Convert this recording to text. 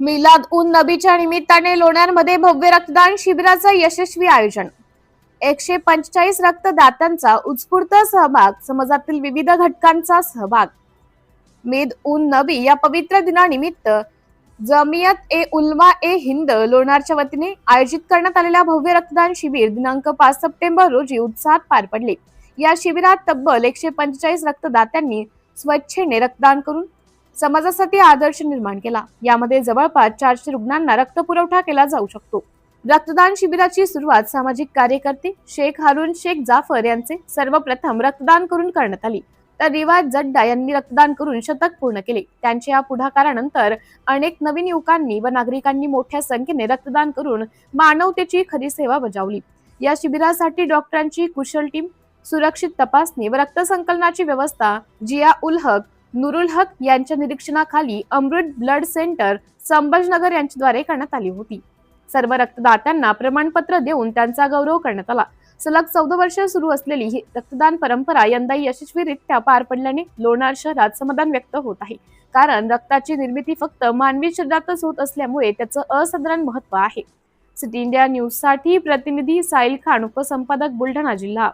मिलाद उन नबीच्या निमित्ताने लोणारमध्ये भव्य रक्तदान शिबिराचं यशस्वी आयोजन. एकशे पंचेचाळीस रक्तदात्यांचा उत्स्फूर्त सहभाग समाजातील विविध घटकांचा सहभाग. मेद उन नबी या पवित्र दिनानिमित्त जमियत ए उल्मा ए हिंद लोणारच्या वतीने आयोजित करण्यात आलेल्या भव्य रक्तदान शिबिर दिनांक पाच सप्टेंबर रोजी उत्साहात पार पडले. या शिबिरात तब्बल एकशे पंचेचाळीस रक्तदात्यांनी स्वच्छेने रक्तदान करून समाजासाठी आदर्श निर्माण केला. यामध्ये जवळपास चारशे रुग्णांना रक्त पुरवठा केला जाऊ शकतो. रक्तदान शिबिराची सुरुवात सामाजिक कार्यकर्ते शेख हारून शेख जाफर यांचे सर्वप्रथम रक्तदान करून करण्यात आली. तर रिवाज जड्डा यांनी रक्तदान करून शतक पूर्ण केले. त्यांच्या या पुढाकारानंतर अनेक नवीन युवकांनी व नागरिकांनी मोठ्या संख्येने रक्तदान करून मानवतेची खरी सेवा बजावली. या शिबिरासाठी डॉक्टरांची कुशल टीम सुरक्षित तपासणी व रक्तसंकलनाची व्यवस्था जिया उल हक नुरुल हक यांच्या निरीक्षणाखाली अमृत ब्लड सेंटर संभाजनगर यांच्याद्वारे करण्यात आली होती. सर्व रक्तदात्यांना प्रमाणपत्र देऊन त्यांचा गौरव करण्यात आला. सलग चौदा वर्ष सुरू असलेली ही रक्तदान परंपरा यंदा यशस्वीरित्या पार पडल्याने लोणार शहरात समाधान व्यक्त होत आहे. कारण रक्ताची निर्मिती फक्त मानवी शरीरातच होत असल्यामुळे त्याचं असाधारण महत्त्व आहे. सिटी इंडिया न्यूजसाठी प्रतिनिधी साहिल खान उपसंपादक बुलढाणा जिल्हा.